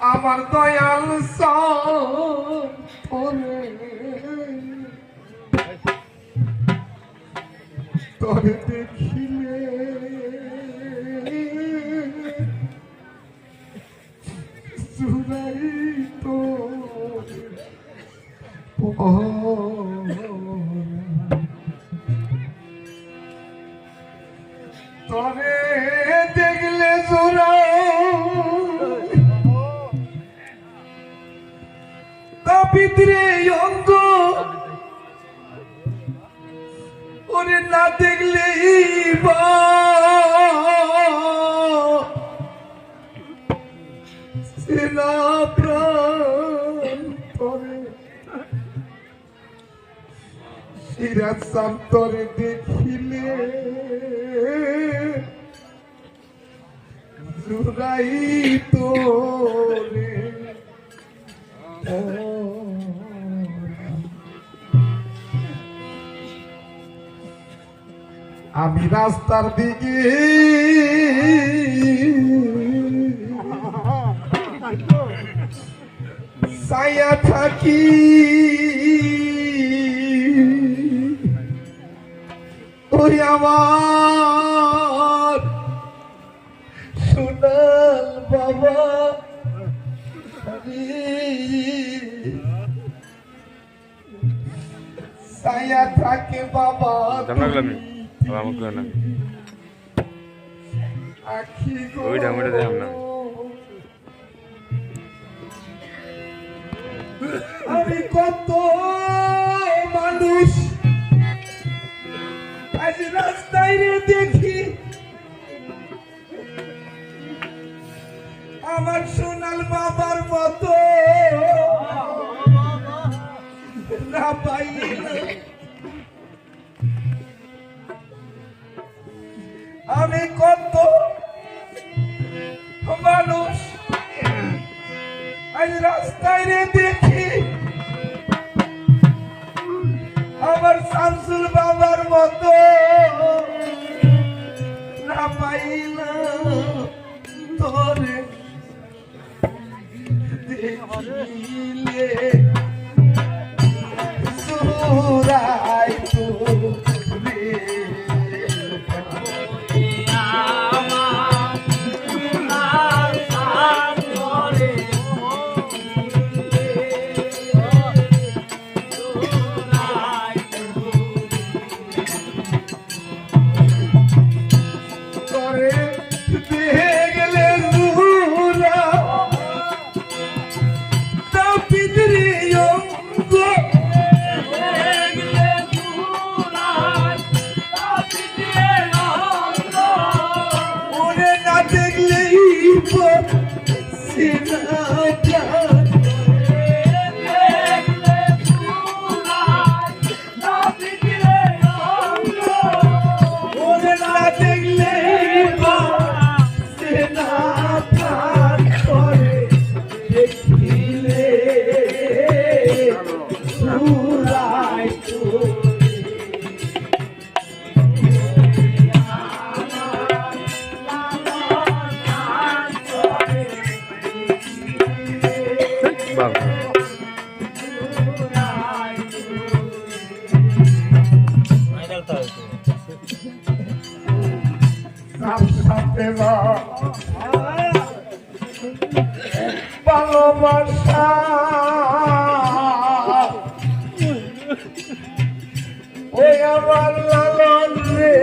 আমার দয়াল তবে দেখিলে সুরাই তো কাপিত্রে অঙ্গ। ওরে না দেখলেই বা সেনা প্রাণ সিরাজ সান্তরে দেখিলে। জুরাই তোরে। আমি রাস্তার দিকে সায়া থাকি। ওই আমার সোনাল বাবা। সায়া থাকে বাবা। জানা আমার কেউ না দেখলাম না। আমি কত মানুষ আজ রাস্তায় রে দেখি। আমার সোনাল বাবার মতো। না পাইলে আমার শামসুল বাবার মতো। সাথে ভালোবাসা। ওই আমার লালন রে।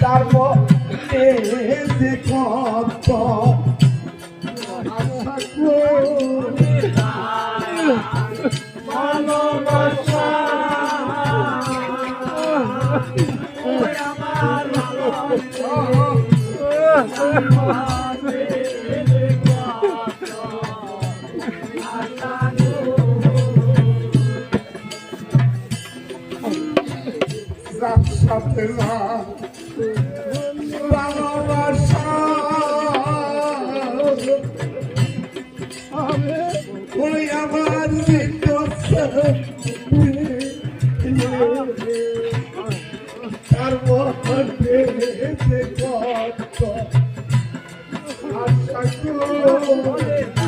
তার মধ্যে যে কত আশা সাথে না। ভালোবাসা ওই আমার তার মধ্যে কত আমার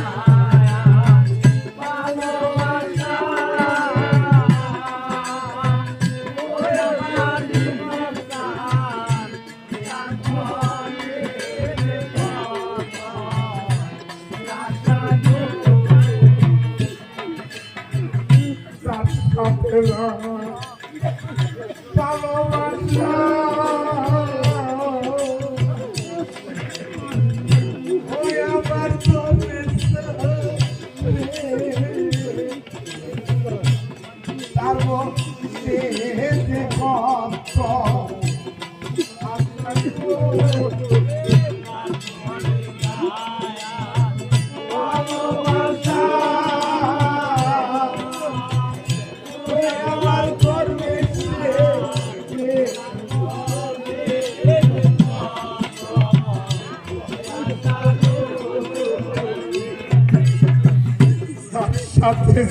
সাথে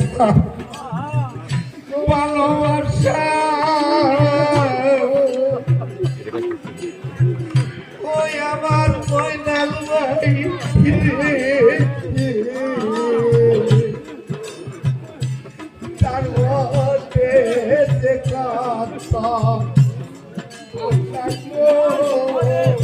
ভালোবাসা। ওই আমার ময়নাল ভাই ওই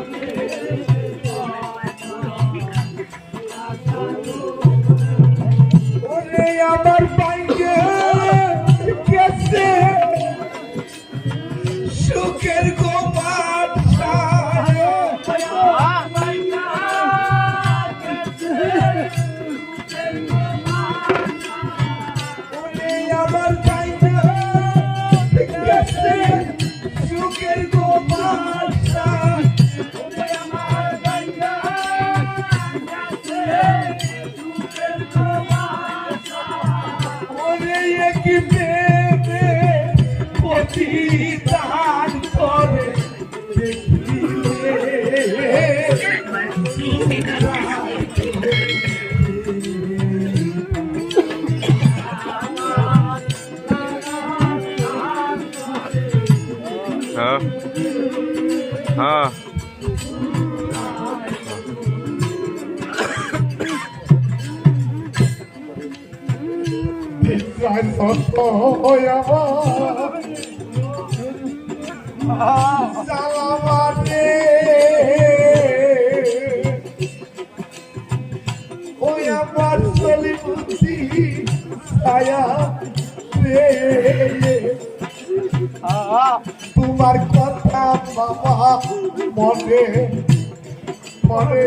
Israel সত্য সালামাতে ওই আমার তোমার কথা বাবা মনে মনে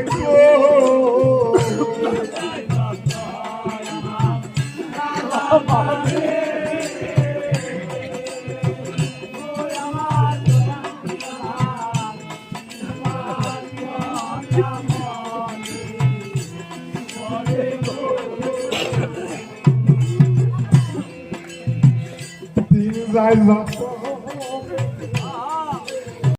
guys up.